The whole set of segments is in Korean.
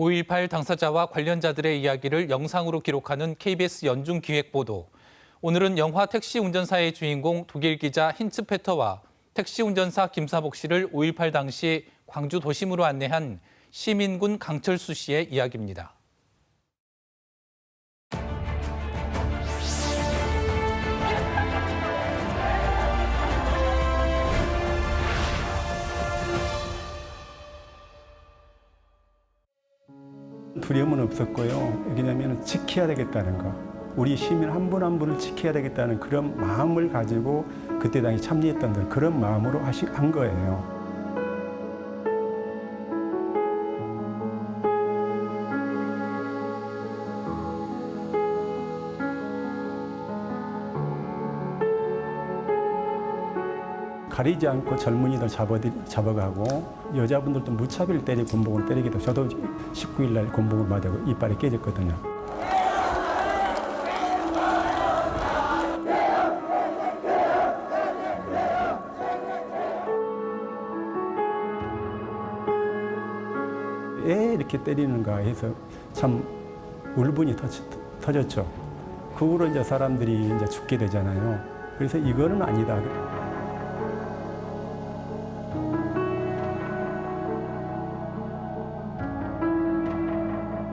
5.18 당사자와 관련자들의 이야기를 영상으로 기록하는 KBS 연중 기획 보도. 오늘은 영화 택시 운전사의 주인공 독일 기자 힌츠 페터와 택시 운전사 김사복 씨를 5.18 당시 광주 도심으로 안내한 시민군 강철수 씨의 이야기입니다. 두려움은 없었고요. 왜냐하면 지켜야 되겠다는 거. 우리 시민 한 분 한 분을 지켜야 되겠다는 그런 마음을 가지고 그때 당시 참여했던 그런 마음으로 하시, 한 거예요. 가리지 않고 젊은이들 잡아들, 잡아가고 여자분들도 무차별 때리 군복을 때리기도 저도 19일 날 군복을 맞고 이빨이 깨졌거든요. 왜 이렇게 때리는가 해서 참 울분이 터졌죠. 그 후로 이제 사람들이 이제 죽게 되잖아요. 그래서 이거는 아니다.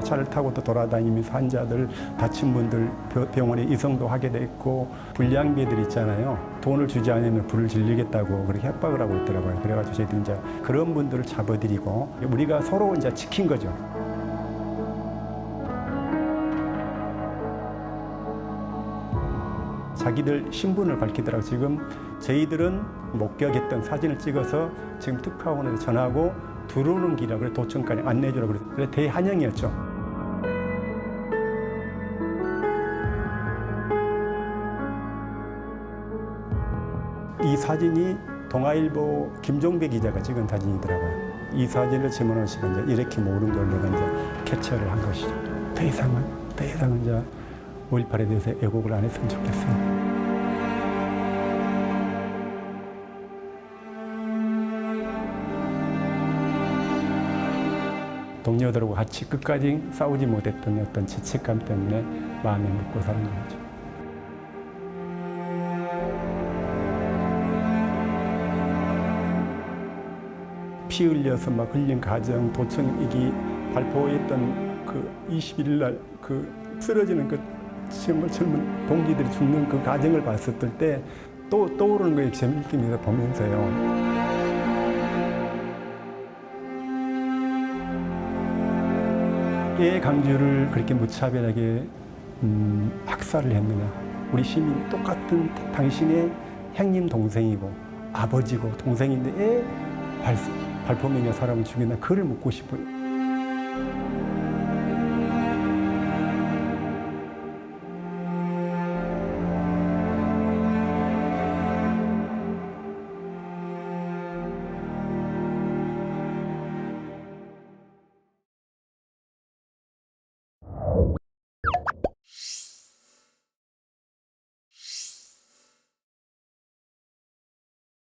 차를 타고 또 돌아다니면서 환자들, 다친 분들 병원에 이송도 하게 됐고 불량배들 있잖아요. 돈을 주지 않으면 불을 질리겠다고 그렇게 협박을 하고 있더라고요. 그래가지고 저희들 이제 그런 분들을 잡아들이고 우리가 서로 이제 지킨 거죠. 자기들 신분을 밝히더라고 지금 저희들은 목격했던 사진을 찍어서 지금 특파원에 전하고 들어오는 길이라고 그래 도청까지 안내주라고 그래 그래 대한영이었죠. 이 사진이 동아일보 김종배 기자가 찍은 사진이더라고요. 이 사진을 지문원 씨가 이제 이렇게 모른 걸 내가 이제 캡처를 한 것이죠. 더 이상은, 더 이상은 이제 5.18에 대해서 애곡을 안 했으면 좋겠어요. 동료들하고 같이 끝까지 싸우지 못했던 어떤 죄책감 때문에 마음에 묻고 사는 거죠. 피 흘려서 막 흘린 가정, 도청이기 발표했던 그 21일 날 그 쓰러지는 그 정말 젊은 동지들이 죽는 그 가정을 봤을 때 또 떠오르는 거에 재미있게 보면서요. 왜 강주를 그렇게 무차별하게 음, 학살을 했느냐. 우리 시민 똑같은 당신의 형님 동생이고 아버지고 동생인데 왜 발, 발포명의 사람을 죽였나 그를 묻고 싶어요.